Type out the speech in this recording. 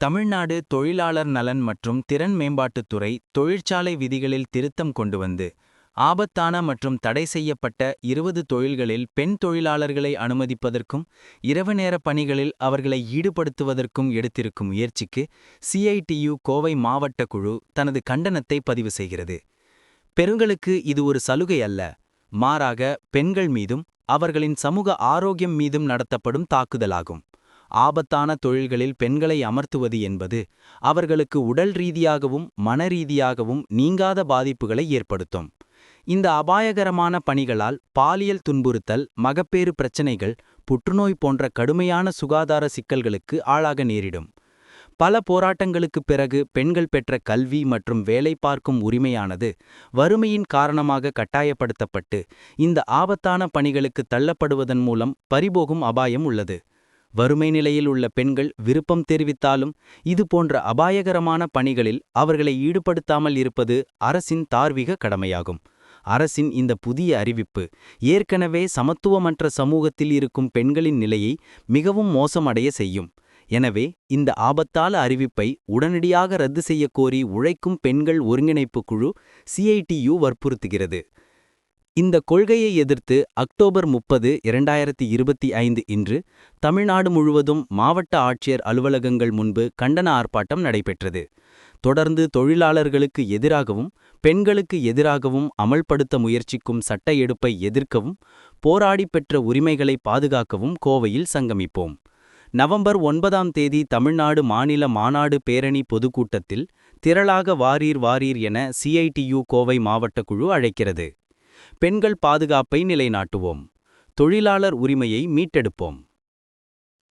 தமிழ்நாடு தொழிலாளர் நலன் மற்றும் திறன் மேம்பாட்டுத்துறை தொழிற்சாலை விதிகளில் திருத்தம் கொண்டு வந்து ஆபத்தான மற்றும் தடை செய்யப்பட்ட இருபது தொழில்களில் பெண் தொழிலாளர்களை அனுமதிப்பதற்கும் இரவு நேர பணிகளில் அவர்களை ஈடுபடுத்துவதற்கும் எடுத்திருக்கும் முயற்சிக்கு சிஐடியு கோவை மாவட்ட குழு தனது கண்டனத்தை பதிவு செய்கிறது. பெண்களுக்கு இது ஒரு சலுகை அல்ல. மாறாக பெண்கள் மீதும் அவர்களின் சமூக ஆரோக்கியம் மீதும் நடத்தப்படும் தாக்குதலாகும். ஆபத்தான தொழில்களில் பெண்களை அமர்த்துவது என்பது அவர்களுக்கு உடல் ரீதியாகவும் மனரீதியாகவும் நீங்காத பாதிப்புகளை ஏற்படுத்தும். இந்த அபாயகரமான பணிகளால் பாலியல் துன்புறுத்தல் மகப்பேறு பிரச்சினைகள் புற்றுநோய் போன்ற கடுமையான சுகாதார சிக்கல்களுக்கு ஆளாக நேரிடும். பல போராட்டங்களுக்குப் பிறகு பெண்கள் பெற்ற கல்வி மற்றும் வேலை பார்க்கும் உரிமையானது வறுமையின் காரணமாக கட்டாயப்படுத்தப்பட்டு இந்த ஆபத்தான பணிகளுக்கு தள்ளப்படுவதன் மூலம் பறிபோகும் அபாயம் உள்ளது. வறுமை நிலையில் உள்ள பெண்கள் விருப்பம் தெரிவித்தாலும் இது போன்ற அபாயகரமான பணிகளில் அவர்களை ஈடுபடுத்தாமல் இருப்பது அரசின் தார்வீக கடமையாகும். அரசின் இந்த புதிய அறிவிப்பு ஏற்கனவே சமத்துவமற்ற சமூகத்தில் இருக்கும் பெண்களின் நிலையை மிகவும் மோசமடைய செய்யும். எனவே இந்த ஆபத்தால அறிவிப்பை உடனடியாக ரத்து செய்யக்கோரி உழைக்கும் பெண்கள் ஒருங்கிணைப்பு குழு சிஐடியு வற்புறுத்துகிறது. இந்த கொள்கையை எதிர்த்து அக்டோபர் முப்பது இரண்டாயிரத்தி இருபத்தி ஐந்து இன்று தமிழ்நாடு முழுவதும் மாவட்ட ஆட்சியர் அலுவலகங்கள் முன்பு கண்டன ஆர்ப்பாட்டம் நடைபெற்றது. தொடர்ந்து தொழிலாளர்களுக்கு எதிராகவும் பெண்களுக்கு எதிராகவும் அமல்படுத்த முயற்சிக்கும் சட்ட எடுப்பை எதிர்க்கவும் போராடி பெற்ற உரிமைகளை பாதுகாக்கவும் கோவையில் சங்கமிப்போம். நவம்பர் ஒன்பதாம் தேதி தமிழ்நாடு மாநில மாநாடு பேரணி பொதுக்கூட்டத்தில் திரளாக வாரீர் வாரீர் என சிஐடியு கோவை மாவட்ட குழு அழைக்கிறது. பெண்கள் பாதுகாப்பை நிலைநாட்டுவோம். தொழிலாளர் உரிமையை மீட்டெடுப்போம்.